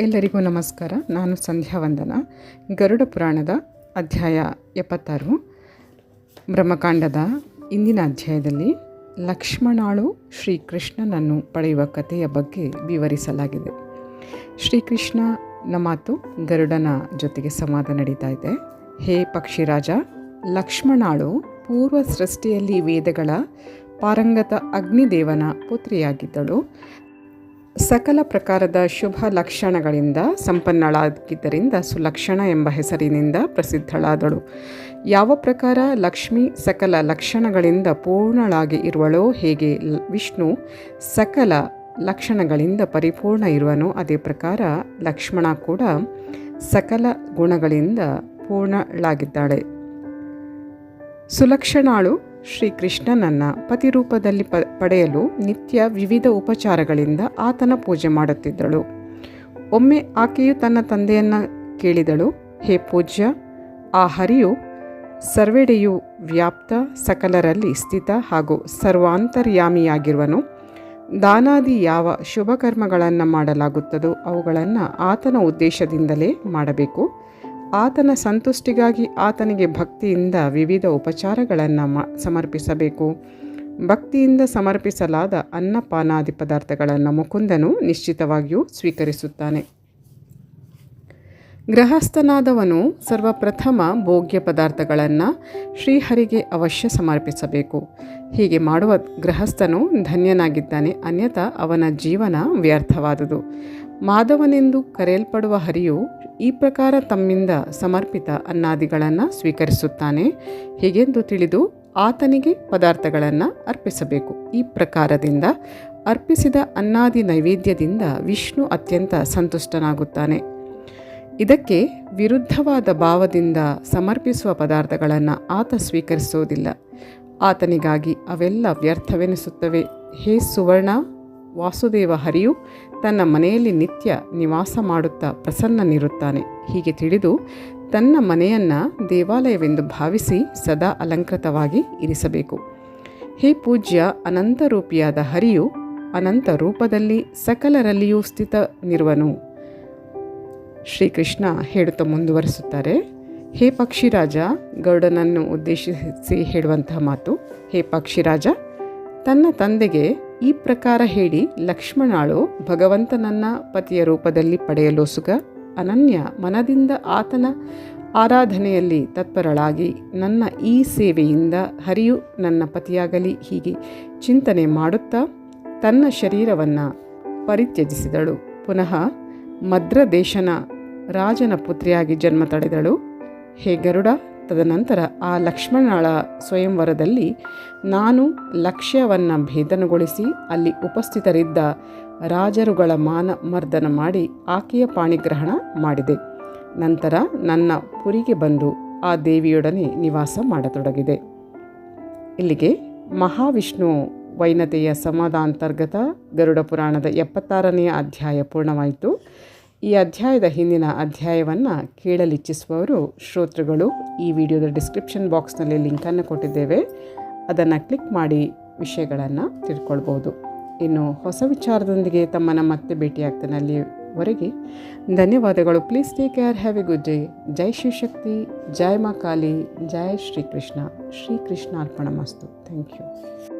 ಎಲ್ಲರಿಗೂ ನಮಸ್ಕಾರ. ನಾನು ಸಂಧ್ಯಾ ವಂದನ. ಗರುಡ ಪುರಾಣದ ಅಧ್ಯಾಯ ಎಪ್ಪತ್ತಾರು. ಬ್ರಹ್ಮಕಾಂಡದ ಇಂದಿನ ಅಧ್ಯಾಯದಲ್ಲಿ ಲಕ್ಷ್ಮಣಾಳು ಶ್ರೀಕೃಷ್ಣನನ್ನು ಪಡೆಯುವ ಕಥೆಯ ಬಗ್ಗೆ ವಿವರಿಸಲಾಗಿದೆ. ಶ್ರೀಕೃಷ್ಣನ ಮಾತು ಗರುಡನ ಜೊತೆಗೆ ಸಂವಾದ ನಡೀತಾ ಇದೆ. ಹೇ ಪಕ್ಷಿರಾಜ, ಲಕ್ಷ್ಮಣಾಳು ಪೂರ್ವ ಸೃಷ್ಟಿಯಲ್ಲಿ ವೇದಗಳ ಪಾರಂಗತ ಅಗ್ನಿದೇವನ ಪುತ್ರಿಯಾಗಿದ್ದಳು. ಸಕಲ ಪ್ರಕಾರದ ಶುಭ ಲಕ್ಷಣಗಳಿಂದ ಸಂಪನ್ನಳಾಗಿದ್ದರಿಂದ ಸುಲಕ್ಷಣ ಎಂಬ ಹೆಸರಿನಿಂದ ಪ್ರಸಿದ್ಧಳಾದಳು. ಯಾವ ಪ್ರಕಾರ ಲಕ್ಷ್ಮಿ ಸಕಲ ಲಕ್ಷಣಗಳಿಂದ ಪೂರ್ಣಳಾಗಿ ಇರುವಳೋ ಹೇಗೆ ವಿಷ್ಣು ಸಕಲ ಲಕ್ಷಣಗಳಿಂದ ಪರಿಪೂರ್ಣ ಇರುವನೋ ಅದೇ ಪ್ರಕಾರ ಲಕ್ಷ್ಮಣ ಕೂಡ ಸಕಲ ಗುಣಗಳಿಂದ ಪೂರ್ಣಳಾಗಿದ್ದಾಳೆ. ಸುಲಕ್ಷಣಾಳು ಶ್ರೀಕೃಷ್ಣನನ್ನು ಪತಿರೂಪದಲ್ಲಿ ಪ, ಪಡೆಯಲು ನಿತ್ಯ ವಿವಿಧ ಉಪಚಾರಗಳಿಂದ ಆತನ ಪೂಜೆ ಮಾಡುತ್ತಿದ್ದಳು. ಒಮ್ಮೆ ಆಕೆಯು ತನ್ನ ತಂದೆಯನ್ನು ಕೇಳಿದಳು, ಹೇ ಪೂಜ್ಯ, ಆ ಹರಿಯು ಸರ್ವೆಡೆಯು ವ್ಯಾಪ್ತ ಸಕಲರಲ್ಲಿ ಸ್ಥಿತ ಹಾಗೂ ಸರ್ವಾಂತರ್ಯಾಮಿಯಾಗಿರುವನು. ದಾನಾದಿ ಯಾವ ಶುಭಕರ್ಮಗಳನ್ನು ಮಾಡಲಾಗುತ್ತದೋ ಅವುಗಳನ್ನು ಆತನ ಉದ್ದೇಶದಿಂದಲೇ ಮಾಡಬೇಕು. ಆತನ ಸಂತುಷ್ಟಿಗಾಗಿ ಆತನಿಗೆ ಭಕ್ತಿಯಿಂದ ವಿವಿಧ ಉಪಚಾರಗಳನ್ನು ಮ, ಸಮರ್ಪಿಸಬೇಕು. ಭಕ್ತಿಯಿಂದ ಸಮರ್ಪಿಸಲಾದ ಅನ್ನಪಾನಾದಿ ಪದಾರ್ಥಗಳನ್ನು ಮುಕುಂದನು ನಿಶ್ಚಿತವಾಗಿಯೂ ಸ್ವೀಕರಿಸುತ್ತಾನೆ. ಗೃಹಸ್ಥನಾದವನು ಸರ್ವಪ್ರಥಮ ಭೋಗ್ಯ ಪದಾರ್ಥಗಳನ್ನು ಶ್ರೀಹರಿಗೆ ಅವಶ್ಯ ಸಮರ್ಪಿಸಬೇಕು. ಹೀಗೆ ಮಾಡುವ ಗೃಹಸ್ಥನು ಧನ್ಯನಾಗಿದ್ದಾನೆ, ಅನ್ಯಥಾ ಅವನ ಜೀವನ ವ್ಯರ್ಥವಾದುದು. ಮಾಧವನೆಂದು ಕರೆಯಲ್ಪಡುವ ಹರಿಯು ಈ ಪ್ರಕಾರ ತಮ್ಮಿಂದ ಸಮರ್ಪಿತ ಅನ್ನಾದಿಗಳನ್ನು ಸ್ವೀಕರಿಸುತ್ತಾನೆ. ಹೀಗೆಂದು ತಿಳಿದು ಆತನಿಗೆ ಪದಾರ್ಥಗಳನ್ನು ಅರ್ಪಿಸಬೇಕು. ಈ ಪ್ರಕಾರದಿಂದ ಅರ್ಪಿಸಿದ ಅನ್ನಾದಿ ನೈವೇದ್ಯದಿಂದ ವಿಷ್ಣು ಅತ್ಯಂತ ಸಂತುಷ್ಟನಾಗುತ್ತಾನೆ. ಇದಕ್ಕೆ ವಿರುದ್ಧವಾದ ಭಾವದಿಂದ ಸಮರ್ಪಿಸುವ ಪದಾರ್ಥಗಳನ್ನು ಆತ ಸ್ವೀಕರಿಸುವುದಿಲ್ಲ. ಆತನಿಗಾಗಿ ಅವೆಲ್ಲ ವ್ಯರ್ಥವೆನಿಸುತ್ತವೆ. ಹೇ ಸುವರ್ಣ ವಾಸುದೇವ ಹರಿಯು ತನ್ನ ಮನೆಯಲ್ಲಿ ನಿತ್ಯ ನಿವಾಸ ಮಾಡುತ್ತಾ ಪ್ರಸನ್ನನಿರುತ್ತಾನೆ. ಹೀಗೆ ತಿಳಿದು ತನ್ನ ಮನೆಯನ್ನು ದೇವಾಲಯವೆಂದು ಭಾವಿಸಿ ಸದಾ ಅಲಂಕೃತವಾಗಿ ಇರಿಸಬೇಕು. ಹೇ ಪೂಜ್ಯ, ಅನಂತರೂಪಿಯಾದ ಹರಿಯು ಅನಂತ ರೂಪದಲ್ಲಿ ಸಕಲರಲ್ಲಿಯೂ ಸ್ಥಿತನಿರುವನು. ಶ್ರೀಕೃಷ್ಣ ಹೇಳುತ್ತಾ ಮುಂದುವರಿಸುತ್ತಾರೆ. ಹೇ ಪಕ್ಷಿರಾಜ ಗೌಡನನ್ನು ಉದ್ದೇಶಿಸಿ ಹೇಳುವಂತಹ ಮಾತು. ಹೇ ಪಕ್ಷಿರಾಜ, ತನ್ನ ತಂದೆಗೆ ಈ ಪ್ರಕಾರ ಹೇಳಿ ಲಕ್ಷ್ಮಣಾಳು ಭಗವಂತನನ್ನ ಪತಿಯ ರೂಪದಲ್ಲಿ ಪಡೆಯಲು ಸುಗ ಅನನ್ಯ ಮನದಿಂದ ಆತನ ಆರಾಧನೆಯಲ್ಲಿ ತತ್ಪರಳಾಗಿ ನನ್ನ ಈ ಸೇವೆಯಿಂದ ಹರಿಯು ನನ್ನ ಪತಿಯಾಗಲಿ ಹೀಗೆ ಚಿಂತನೆ ಮಾಡುತ್ತಾ ತನ್ನ ಶರೀರವನ್ನು ಪರಿತ್ಯಜಿಸಿದಳು. ಪುನಃ ಮದ್ರದೇಶನ ರಾಜನ ಪುತ್ರಿಯಾಗಿ ಜನ್ಮ ತಡೆದಳು. ಹೇ ಗರುಡ ತದನಂತರ ಆ ಲಕ್ಷ್ಮಣಳ ಸ್ವಯಂವರದಲ್ಲಿ, ನಾನು ಲಕ್ಷ್ಯವನ್ನು ಭೇದನಗೊಳಿಸಿ ಅಲ್ಲಿ ಉಪಸ್ಥಿತರಿದ್ದ ರಾಜರುಗಳ ಮಾನ ಮರ್ದನ ಮಾಡಿ ಆಕೆಯ ಪಾಣಿಗ್ರಹಣ ಮಾಡಿದೆ. ನಂತರ ನನ್ನ ಪುರಿಗೆ ಬಂದು ಆ ದೇವಿಯೊಡನೆ ನಿವಾಸ ಮಾಡತೊಡಗಿದೆ. ಇಲ್ಲಿಗೆ ಮಹಾವಿಷ್ಣು ವೈನತೆಯ ಸಮಾಧಾಂತರ್ಗತ ಗರುಡ ಪುರಾಣದ ಎಪ್ಪತ್ತಾರನೆಯ ಅಧ್ಯಾಯ ಪೂರ್ಣವಾಯಿತು. ಈ ಅಧ್ಯಾಯದ ಹಿಂದಿನ ಅಧ್ಯಾಯವನ್ನು ಕೇಳಲಿಚ್ಛಿಸುವವರು ಶ್ರೋತೃಗಳು. ಈ ವಿಡಿಯೋದ ಡಿಸ್ಕ್ರಿಪ್ಷನ್ ಬಾಕ್ಸ್ನಲ್ಲಿ ಲಿಂಕನ್ನು ಕೊಟ್ಟಿದ್ದೇವೆ. ಅದನ್ನು ಕ್ಲಿಕ್ ಮಾಡಿ ವಿಷಯಗಳನ್ನು ತಿಳ್ಕೊಳ್ಬೋದು. ಇನ್ನು ಹೊಸ ವಿಚಾರದೊಂದಿಗೆ ತಮ್ಮನ್ನು ಮತ್ತೆ ಭೇಟಿಯಾಗ್ತಾನೆ ಅಲ್ಲಿವರೆಗೆ ಧನ್ಯವಾದಗಳು. Please take care have a good day ಜೈ ಶಕ್ತಿ. ಜೈ ಮಾ ಕಾಲಿ. ಜೈ ಶ್ರೀಕೃಷ್ಣ. ಶ್ರೀಕೃಷ್ಣ ಅರ್ಪಣ ಮಸ್ತು. Thank you